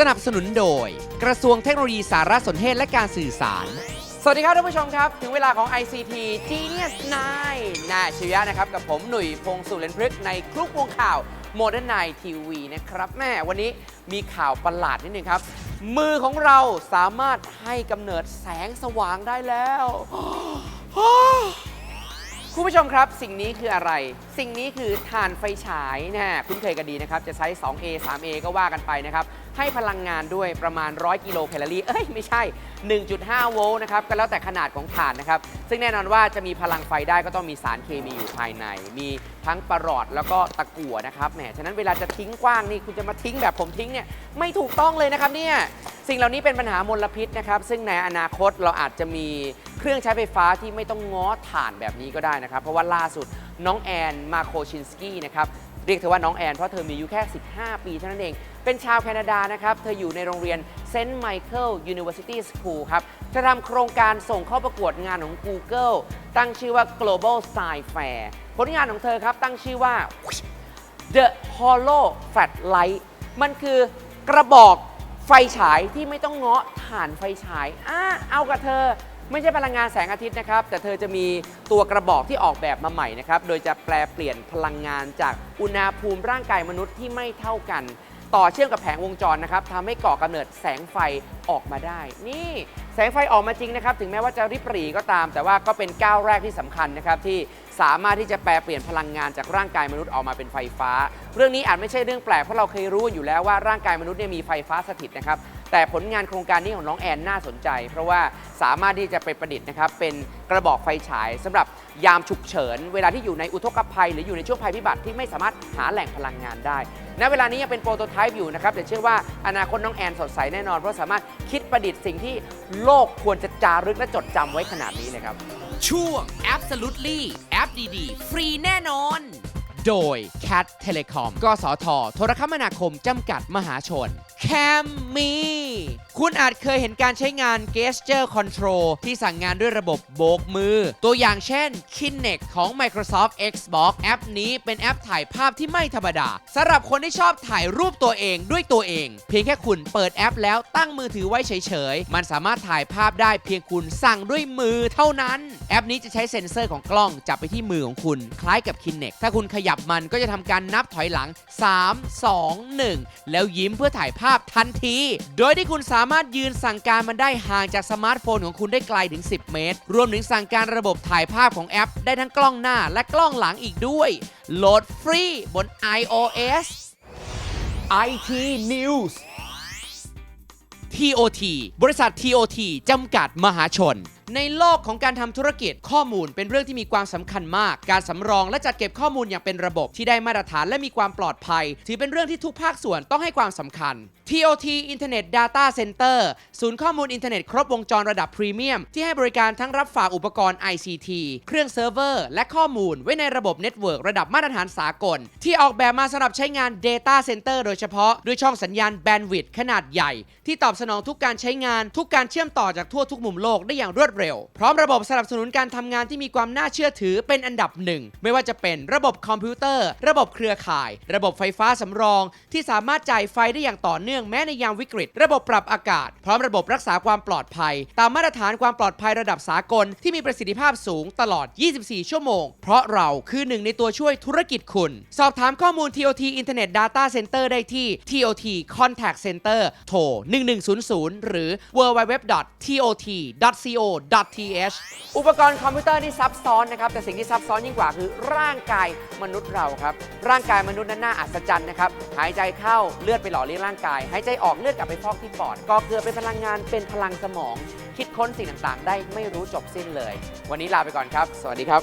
สนับสนุนโดย กระทรวงเทคโนโลยีสารสนเทศและการสื่อสาร สวัสดีครับท่านผู้ชมครับ ถึงเวลาของ ICT Genius 9นาชิยะนะครับ กับผมหนุ่ยพงศ์สุเรนพฤกษ์ในคลุกวงข่าว Modern Night TV นะครับแม่วันนี้มีข่าวประหลาดนิดนึงครับ มือของเราสามารถให้กำเนิดแสงสว่างได้แล้ว คุณผู้ชมครับสิ่งนี้คืออะไร สิ่งนี้คือถ่านไฟฉายนะคุ้นเคยกันดีนะครับ จะใช้ 2A 3A ก็ว่ากันไปนะครับ ให้พลังงานด้วยประมาณ 100 กิโลแคลอรี่ เอ้ย ไม่ใช่ 1.5 โวลต์นะครับ ก็แล้วแต่ขนาดของถ่านนะครับ ซึ่งแน่นอนว่าจะมีพลังไฟได้ก็ต้องมีสารเคมีอยู่ภายใน มีทั้งประหลอดแล้วก็ตะกั่วนะครับ แหม ฉะนั้นเวลาจะทิ้งกว้างนี่คุณจะมาทิ้งแบบผมทิ้งเนี่ยไม่ถูกต้องเลยนะครับเนี่ย สิ่งเหล่านี้เป็นปัญหามลพิษนะครับ ซึ่งในอนาคตเราอาจจะมี รื่องใช้ไฟฟ้าที่ไม่ต้องง้อถ่านแบบนี้ก็ได้นะครับ เพราะว่าล่าสุดน้องแอนมาโคชินสกี้นะครับเรียกเธอว่าน้องแอนเพราะเธอมีอายุแค่ 15 ปีเท่านั้นเอง เป็นชาวแคนาดานะครับ เธออยู่ในโรงเรียน St. Michael University School ครับจะทำโครงการส่งเข้าประกวดงานของ Google ตั้งชื่อว่า Global Science Fair ผลงานของเธอครับตั้งชื่อว่า The Hollow Flat Light มันคือกระบอกไฟฉายที่ไม่ต้องเงาะถ่านไฟฉายอะเอากับเธอ ไม่ใช่พลังงานแสงอาทิตย์นะครับ แต่เธอจะมีตัวกระบอกที่ออกแบบมาใหม่นะครับ โดยจะแปลเปลี่ยนพลังงานจากอุณหภูมิร่างกายมนุษย์ที่ไม่เท่ากัน ต่อเชื่อมกับแผงวงจรนะครับทำให้ก่อกำเนิดแสงไฟออกมาได้ นี่แสงไฟออกมาจริงนะครับ ถึงแม้ว่าจะริบหรี่ก็ตาม แต่ว่าก็เป็นก้าวแรกที่สำคัญนะครับที่สามารถที่จะแปลเปลี่ยนพลังงานจากร่างกายมนุษย์ออกมาเป็นไฟฟ้า เรื่องนี้อาจไม่ใช่เรื่องแปลกเพราะเราเคยรู้อยู่แล้วว่าร่างกายมนุษย์เนี่ยมีไฟฟ้าสถิตนะครับ แต่ผลงานโครงการนี้ของน้องแอนน่าสนใจ เพราะว่าสามารถที่จะไปประดิษฐ์นะครับเป็นกระบอกไฟฉายสำหรับยามฉุกเฉิน เวลาที่อยู่ในอุทกภัย หรืออยู่ในช่วงภัยพิบัติที่ไม่สามารถหาแหล่งพลังงานได้ณเวลานี้ยังเป็นโปรโตไทป์อยู่นะครับแต่เชื่อว่าอนาคตน้องแอนสดใสแน่นอนเพราะสามารถคิดประดิษฐ์สิ่งที่โลกควรจะจารึกและจดจำไว้ขนาดนี้เลยครับ ช่วง Absolutely แอปดีๆ ฟรีแน่นอน โดย Cat Telecom กสท โทรคมนาคม จำกัดมหาชน แคมมีคุณอาจเคยเห็นการใช้งาน Gesture Control ที่สั่งงานด้วยระบบโบกมือ ตัวอย่างเช่น Kinect ของ Microsoft Xbox แอปนี้เป็นแอปถ่ายภาพที่ไม่ธรรมดาสำหรับคนที่ชอบถ่ายรูปตัวเองด้วยตัวเอง เพียงแค่คุณเปิดแอปแล้วตั้งมือถือไว้เฉยๆ มันสามารถถ่ายภาพได้เพียงคุณสั่งด้วยมือเท่านั้น แอปนี้จะใช้เซ็นเซอร์ของกล้องจับไปที่มือของคุณ คล้ายกับ Kinect ถ้าคุณขยับมันก็จะทำการนับถอยหลัง 3 2 1 แล้วยิ้มเพื่อถ่ายภาพทันที โดยที่คุณสามารถยืนสั่งการมันได้ห่างจากสมาร์ทโฟนของคุณได้ไกลถึง 10 เมตร รวมถึงสั่งการระบบถ่ายภาพของแอป ได้ทั้งกล้องหน้าและกล้องหลังอีกด้วย โหลดฟรีบน iOS IT News TOT บริษัท TOT จำกัดมหาชน ในโลกของการทำธุรกิจข้อมูลเป็นเรื่องที่มีความสำคัญมาก การสำรองและจัดเก็บข้อมูลอย่างเป็นระบบที่ได้มาตรฐานและมีความปลอดภัย ถือเป็นเรื่องที่ทุกภาคส่วนต้องให้ความสำคัญ TOT Internet Data Center ศูนย์ข้อมูลอินเทอร์เน็ตครบวงจรระดับพรีเมียม ที่ให้บริการทั้งรับฝากอุปกรณ์ ICT เครื่องเซิร์ฟเวอร์ และข้อมูลไว้ในระบบเน็ตเวิร์กระดับมาตรฐานสากล ที่ออกแบบมาสำหรับใช้งาน Data Center โดยเฉพาะ ด้วยช่องสัญญาณแบนด์วิดต์ขนาดใหญ่ ที่ตอบสนองทุกการใช้งานทุกการเชื่อมต่อจากทั่วทุกมุมโลกได้อย่างรวดเร็ว พร้อมระบบสนับสนุนการทำงานที่มีความน่าเชื่อถือเป็นอันดับหนึ่ง ไม่ว่าจะเป็นระบบคอมพิวเตอร์ ระบบเครือข่าย ระบบไฟฟ้าสำรอง ที่สามารถจ่ายไฟได้อย่างต่อเนื่องแม้ในยามวิกฤต ระบบปรับอากาศ พร้อมระบบรักษาความปลอดภัย ตามมาตรฐานความปลอดภัยระดับสากลที่มีประสิทธิภาพสูงตลอด 24 ชั่วโมง เพราะเราคือหนึ่งในตัวช่วยธุรกิจคุณ สอบถามข้อมูล TOT Internet Data Center ได้ที่ TOT Contact Center โทร 1100 หรือ www.tot.co .th อุปกรณ์คอมพิวเตอร์ที่ซับซ้อนนะครับ แต่สิ่งที่ซับซ้อนยิ่งกว่าคือร่างกายมนุษย์เราครับ ร่างกายมนุษย์นั้นน่าอัศจรรย์นะครับ หายใจเข้าเลือดไปหล่อเลี้ยงร่างกาย หายใจออกเลือดกลับไปฟอกที่ปอด ก็เกลือเป็นพลังงานเป็นพลังสมอง คิดค้นสิ่งต่างๆ ได้ไม่รู้จบสิ้นเลย วันนี้ลาไปก่อนครับ สวัสดีครับ